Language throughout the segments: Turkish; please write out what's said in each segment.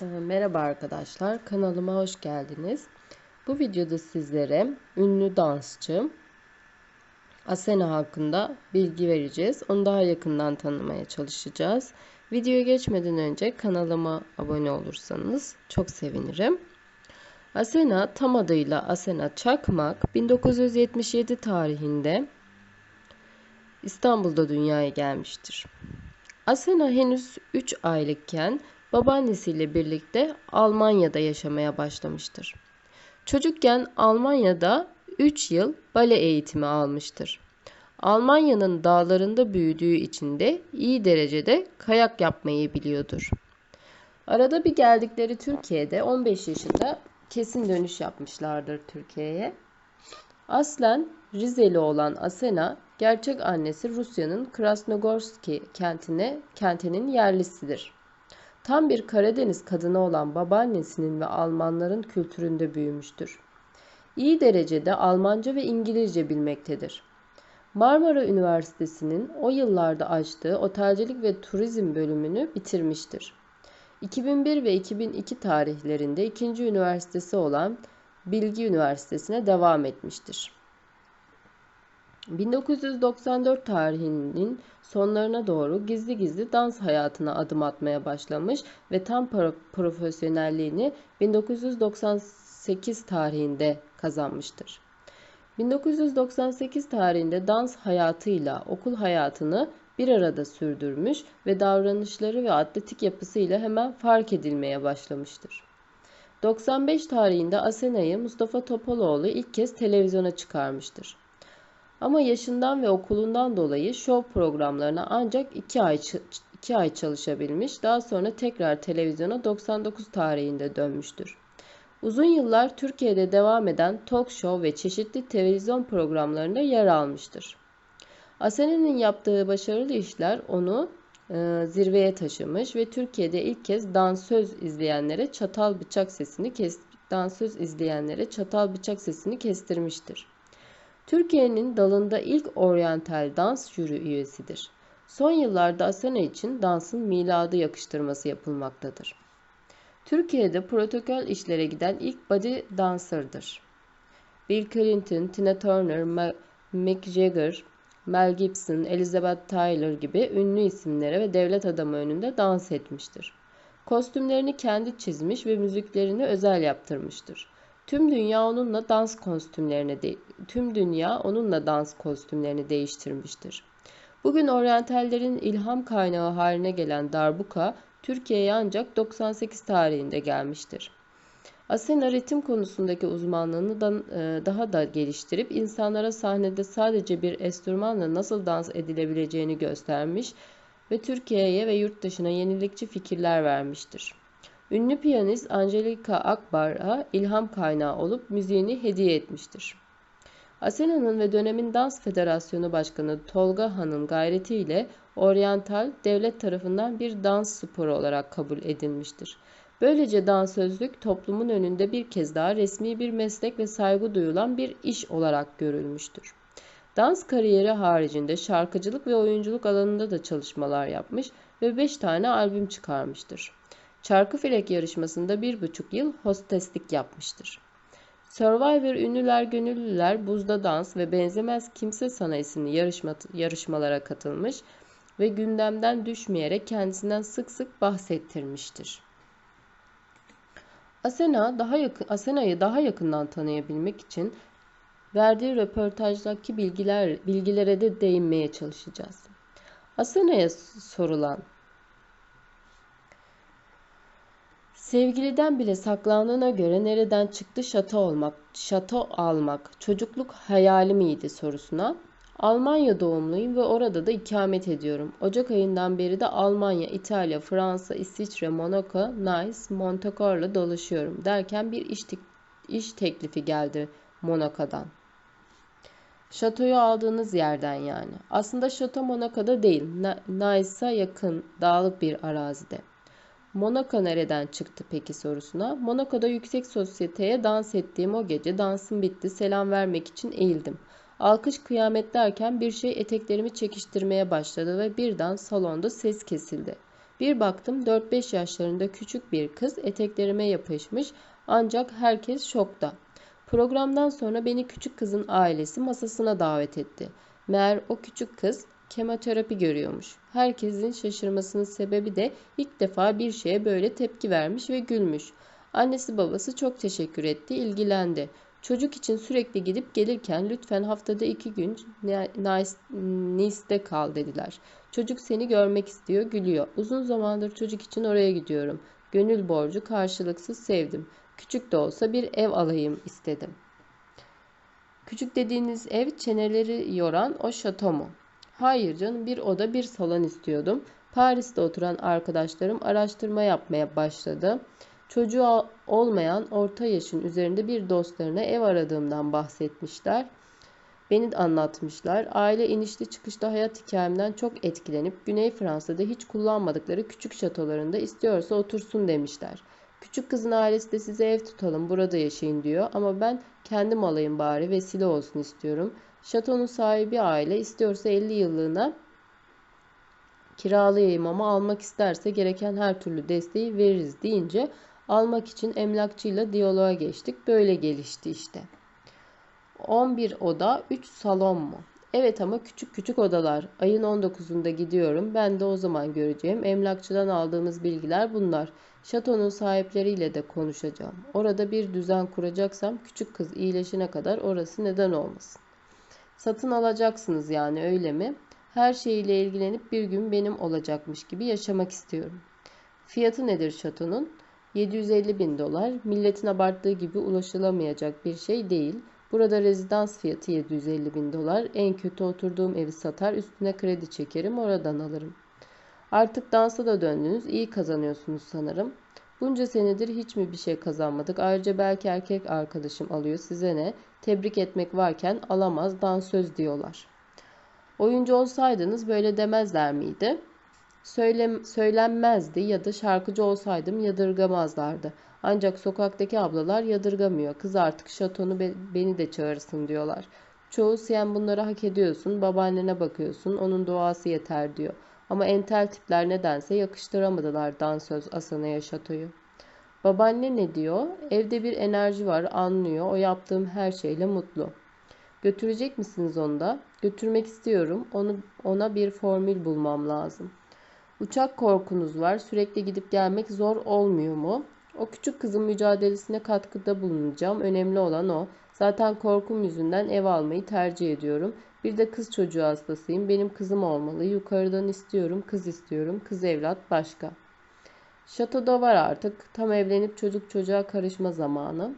Ee, Merhaba arkadaşlar, kanalıma hoş geldiniz. Bu videoda sizlere ünlü dansçı Asena hakkında bilgi vereceğiz. Onu daha yakından tanımaya çalışacağız. Videoya geçmeden önce kanalıma abone olursanız çok sevinirim. Asena tam adıyla Asena Çakmak 1977 tarihinde İstanbul'da dünyaya gelmiştir. Asena henüz 3 aylıkken babaannesiyle birlikte Almanya'da yaşamaya başlamıştır. Çocukken Almanya'da 3 yıl bale eğitimi almıştır. Almanya'nın dağlarında büyüdüğü için de iyi derecede kayak yapmayı biliyordur. Arada bir geldikleri Türkiye'de 15 yaşında kesin dönüş yapmışlardır Türkiye'ye. Aslen Rizeli olan Asena, gerçek annesi Rusya'nın Krasnogorski kentine, kentinin yerlisidir. Tam bir Karadeniz kadını olan babaannesinin ve Almanların kültüründe büyümüştür. İyi derecede Almanca ve İngilizce bilmektedir. Marmara Üniversitesi'nin o yıllarda açtığı otelcilik ve turizm bölümünü bitirmiştir. 2001 ve 2002 tarihlerinde ikinci üniversitesi olan Bilgi Üniversitesi'ne devam etmiştir. 1994 tarihinin sonlarına doğru gizli gizli dans hayatına adım atmaya başlamış ve tam profesyonelliğini 1998 tarihinde kazanmıştır. 1998 tarihinde dans hayatıyla okul hayatını bir arada sürdürmüş ve davranışları ve atletik yapısıyla hemen fark edilmeye başlamıştır. 95 tarihinde Asena'yı Mustafa Topaloğlu ilk kez televizyona çıkarmıştır. Ama yaşından ve okulundan dolayı şov programlarına ancak 2 ay, 2 ay çalışabilmiş. Daha sonra tekrar televizyona 99 tarihinde dönmüştür. Uzun yıllar Türkiye'de devam eden talk show ve çeşitli televizyon programlarında yer almıştır. Asena'nın yaptığı başarılı işler onu e, zirveye taşımış ve Türkiye'de ilk kez dansöz izleyenlere çatal bıçak sesini kes dansöz izleyenlere çatal bıçak sesini kestirmiştir. Türkiye'nin dalında ilk oryantal dans jüri üyesidir. Son yıllarda Asena için dansın miladı yakıştırması yapılmaktadır. Türkiye'de protokol işlere giden ilk body dancer'dır. Bill Clinton, Tina Turner, Mick Jagger, Mel Gibson, Elizabeth Taylor gibi ünlü isimlere ve devlet adamı önünde dans etmiştir. Kostümlerini kendi çizmiş ve müziklerini özel yaptırmıştır. Tüm dünya onunla dans kostümlerini de, tüm dünya onunla dans kostümlerini değiştirmiştir. Bugün oryantallerin ilham kaynağı haline gelen darbuka Türkiye'ye ancak 98 tarihinde gelmiştir. Asena ritim konusundaki uzmanlığını e, daha da geliştirip insanlara sahnede sadece bir enstrümanla nasıl dans edilebileceğini göstermiş ve Türkiye'ye ve yurt dışına yenilikçi fikirler vermiştir. Ünlü piyanist Angelika Akbar'a ilham kaynağı olup müziğini hediye etmiştir. Asena'nın ve dönemin Dans Federasyonu Başkanı Tolga Han'ın gayretiyle oryantal devlet tarafından bir dans sporu olarak kabul edilmiştir. Böylece dansözlük toplumun önünde bir kez daha resmi bir meslek ve saygı duyulan bir iş olarak görülmüştür. Dans kariyeri haricinde şarkıcılık ve oyunculuk alanında da çalışmalar yapmış ve 5 tane albüm çıkarmıştır. Çarkıfelek yarışmasında bir buçuk yıl hosteslik yapmıştır. Survivor Ünlüler Gönüllüler Buzda Dans ve Benzemez Kimse Sana isimli yarışma, yarışmalara katılmış ve gündemden düşmeyerek kendisinden sık sık bahsettirmiştir. Asena daha yakın Asena'yı daha yakından tanıyabilmek için verdiği röportajdaki bilgiler bilgilere de değinmeye çalışacağız. Asena'ya sorulan Sevgiliden bile saklandığına göre nereden çıktı şato olmak, şato almak, çocukluk hayali miydi sorusuna Almanya doğumluyum ve orada da ikamet ediyorum. Ocak ayından beri de Almanya, İtalya, Fransa, İsviçre, Monaco, Nice, Monte Carlo dolaşıyorum derken bir iş, te iş teklifi geldi Monaco'dan. Şatoyu aldığınız yerden yani. Aslında şato Monaco'da değil, Nice'a yakın dağlık bir arazide. Monaco nereden çıktı peki sorusuna. Monaco'da yüksek sosyeteye dans ettiğim o gece dansım bitti selam vermek için eğildim. Alkış kıyamet derken bir şey eteklerimi çekiştirmeye başladı ve birden salonda ses kesildi. Bir baktım 4-5 yaşlarında küçük bir kız eteklerime yapışmış ancak herkes şokta. Programdan sonra beni küçük kızın ailesi masasına davet etti. Meğer o küçük kız kemoterapi görüyormuş. Herkesin şaşırmasının sebebi de ilk defa bir şeye böyle tepki vermiş ve gülmüş. Annesi babası çok teşekkür etti, ilgilendi. Çocuk için sürekli gidip gelirken lütfen haftada iki gün Nice'de kal dediler. Çocuk seni görmek istiyor, gülüyor. Uzun zamandır çocuk için oraya gidiyorum. Gönül borcu karşılıksız sevdim. Küçük de olsa bir ev alayım istedim. Küçük dediğiniz ev çeneleri yoran o şato mu? Hayır canım bir oda bir salon istiyordum. Paris'te oturan arkadaşlarım araştırma yapmaya başladı. Çocuğu olmayan orta yaşın üzerinde bir dostlarına ev aradığımdan bahsetmişler. Beni anlatmışlar. Aile inişli çıkışta hayat hikayemden çok etkilenip Güney Fransa'da hiç kullanmadıkları küçük şatolarında istiyorsa otursun demişler. Küçük kızın ailesi de size ev tutalım burada yaşayın diyor ama ben kendim alayım bari vesile olsun istiyorum. Şatonun sahibi aile istiyorsa 50 yıllığına kiralayayım ama almak isterse gereken her türlü desteği veririz deyince almak için emlakçıyla diyaloğa geçtik. Böyle gelişti işte. 11 oda 3 salon mu? Evet ama küçük küçük odalar. Ayın 19'unda gidiyorum. Ben de o zaman göreceğim. Emlakçıdan aldığımız bilgiler bunlar. Şatonun sahipleriyle de konuşacağım. Orada bir düzen kuracaksam küçük kız iyileşene kadar orası neden olmasın? Satın alacaksınız yani öyle mi? Her şeyiyle ilgilenip bir gün benim olacakmış gibi yaşamak istiyorum. Fiyatı nedir şatonun? 750 bin dolar. Milletin abarttığı gibi ulaşılamayacak bir şey değil. Burada rezidans fiyatı 750 bin dolar. En kötü oturduğum evi satar üstüne kredi çekerim oradan alırım. Artık dansa da döndünüz iyi kazanıyorsunuz sanırım. Bunca senedir hiç mi bir şey kazanmadık? Ayrıca belki erkek arkadaşım alıyor size ne? Tebrik etmek varken alamaz dansöz diyorlar. Oyuncu olsaydınız böyle demezler miydi? Söylem, söylenmezdi ya da şarkıcı olsaydım yadırgamazlardı. Ancak sokaktaki ablalar yadırgamıyor. Kız artık şatonu be, beni de çağırsın diyorlar. Çoğu sen bunları hak ediyorsun, babaannene bakıyorsun, onun duası yeter diyor. Ama entel tipler nedense yakıştıramadılar dansöz Asana'ya şatoyu. Babaanne ne diyor? Evde bir enerji var, anlıyor. O yaptığım her şeyle mutlu. Götürecek misiniz onu da? Götürmek istiyorum. Onu ona bir formül bulmam lazım. Uçak korkunuz var. Sürekli gidip gelmek zor olmuyor mu? O küçük kızın mücadelesine katkıda bulunacağım. Önemli olan o. Zaten korkum yüzünden ev almayı tercih ediyorum. Bir de kız çocuğu hastasıyım. Benim kızım olmalı. Yukarıdan istiyorum, kız istiyorum. Kız evlat başka. Şatoda var artık. Tam evlenip çocuk çocuğa karışma zamanı.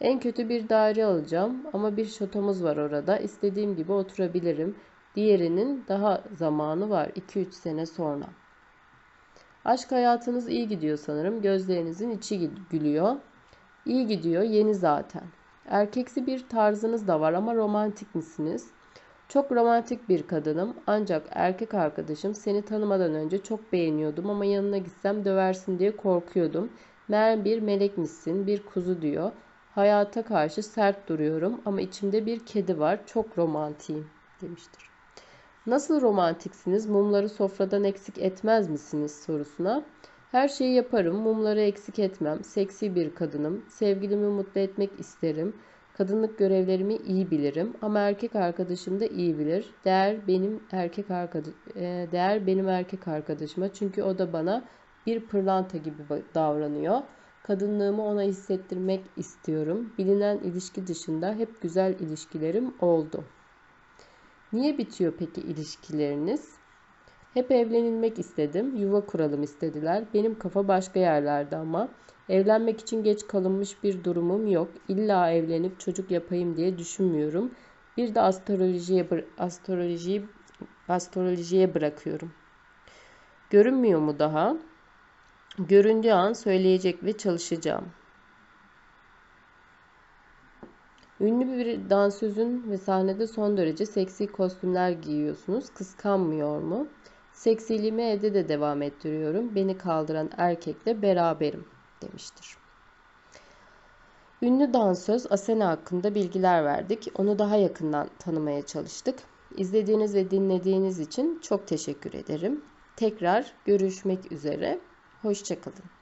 En kötü bir daire alacağım ama bir şatomuz var orada. İstediğim gibi oturabilirim. Diğerinin daha zamanı var 2-3 sene sonra. Aşk hayatınız iyi gidiyor sanırım. Gözlerinizin içi gülüyor. İyi gidiyor, yeni zaten. Erkeksi bir tarzınız da var ama romantik misiniz? Çok romantik bir kadınım ancak erkek arkadaşım seni tanımadan önce çok beğeniyordum ama yanına gitsem döversin diye korkuyordum. Meğer bir melekmişsin, bir kuzu diyor. Hayata karşı sert duruyorum ama içimde bir kedi var. Çok romantiyim demiştir. Nasıl romantiksiniz? Mumları sofradan eksik etmez misiniz sorusuna. Her şeyi yaparım, mumları eksik etmem. Seksi bir kadınım. Sevgilimi mutlu etmek isterim. Kadınlık görevlerimi iyi bilirim ama erkek arkadaşım da iyi bilir. Değer benim erkek arkadaş e, değer benim erkek arkadaşıma çünkü o da bana bir pırlanta gibi davranıyor. Kadınlığımı ona hissettirmek istiyorum. Bilinen ilişki dışında hep güzel ilişkilerim oldu. Niye bitiyor peki ilişkileriniz? Hep evlenilmek istedim, yuva kuralım istediler. Benim kafa başka yerlerde ama evlenmek için geç kalınmış bir durumum yok. İlla evlenip çocuk yapayım diye düşünmüyorum. Bir de astrolojiye astrolojiyi astrolojiye bırakıyorum. Görünmüyor mu daha? Göründüğü an söyleyecek ve çalışacağım. Ünlü bir dansözün ve sahnede son derece seksi kostümler giyiyorsunuz. Kıskanmıyor mu? Seksiliğimi evde de devam ettiriyorum. Beni kaldıran erkekle beraberim demiştir. Ünlü dansöz Asena hakkında bilgiler verdik. Onu daha yakından tanımaya çalıştık. İzlediğiniz ve dinlediğiniz için çok teşekkür ederim. tekrar görüşmek üzere. Hoşçakalın.